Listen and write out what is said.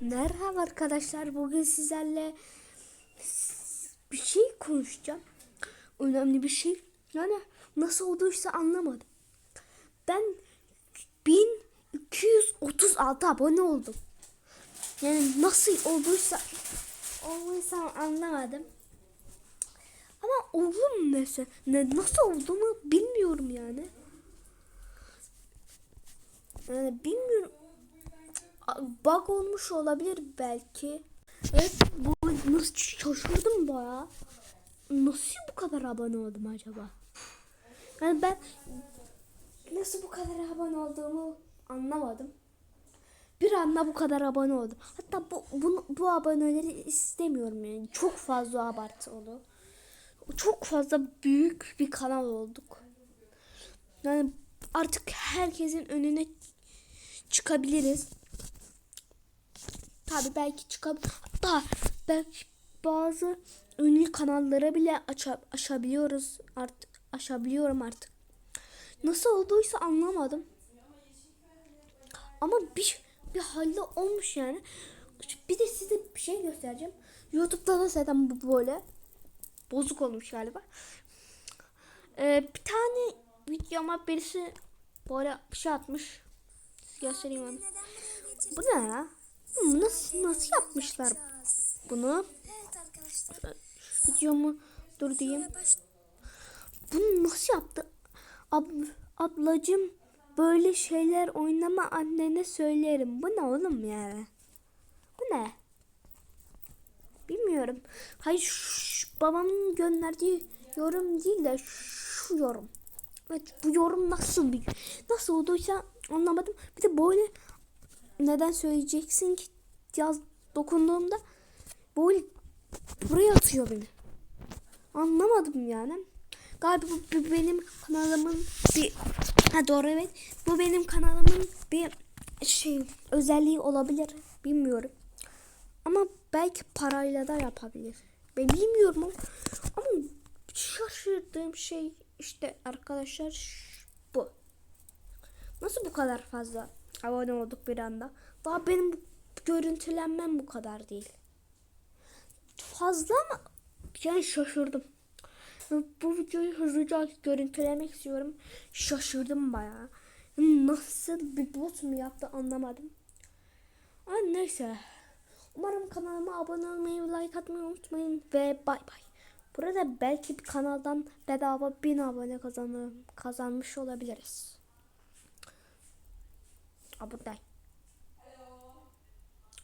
Merhaba arkadaşlar. Bugün sizlerle bir şey konuşacağım. Önemli bir şey. Yani nasıl olduysa anlamadım. Ben 1236 abone oldum. Yani nasıl olduysa olduysa anlamadım. Ama oldum mesela. Ne, nasıl olduğumu bilmiyorum yani. Yani bilmiyorum bug olmuş olabilir belki. Evet bu nasıl şaşırdım baya. Nasıl bu kadar abone oldum acaba? Yani ben nasıl bu kadar abone olduğumu anlamadım. Bir anda bu kadar abone oldum. Hatta bu bunu, bu aboneleri istemiyorum yani. Çok fazla abartı oldu. Çok fazla büyük bir kanal olduk. Yani artık herkesin önüne çıkabiliriz. Tabi belki çıkabilir. Hatta belki bazı ünlü kanallara bile aça, aşabiliyoruz artık. Aşabiliyorum artık. Nasıl olduysa anlamadım. Ama bir bir halde olmuş yani. Bir de size bir şey göstereceğim. YouTube'da da zaten bu böyle bozuk olmuş galiba. Ee, bir tane videoma birisi böyle bir şey atmış. Göstereyim onu. Bu ne ya? Nasıl nasıl yapmışlar bunu? Evet. Videomu dur diyeyim. Bunu nasıl yaptı? Ab ablacım böyle şeyler oynama annene söylerim. Bu ne oğlum ya? Bu ne? Bilmiyorum. Hayır şu, babamın gönderdiği yorum değil de şu yorum. Evet bu yorum nasıl bir nasıl olduysa anlamadım. Bir de böyle neden söyleyeceksin ki yaz dokunduğumda böyle buraya atıyor beni. Anlamadım yani. Galiba bu, bu benim kanalımın bir ha doğru evet. Bu benim kanalımın bir şey özelliği olabilir. Bilmiyorum. Ama belki parayla da yapabilir. Ben bilmiyorum ama, ama şaşırdığım şey işte arkadaşlar bu. Nasıl bu kadar fazla abone olduk bir anda? Daha benim görüntülenmem bu kadar değil. Fazla ama yani şaşırdım. Bu videoyu hızlıca görüntülemek istiyorum. Şaşırdım bayağı. Nasıl bir bot mu yaptı anlamadım. Ama neyse. Umarım kanalıma abone olmayı, like atmayı unutmayın ve bay bay. Burada belki bir kanaldan bedava 1000 abone kazanır, kazanmış olabiliriz. Abone.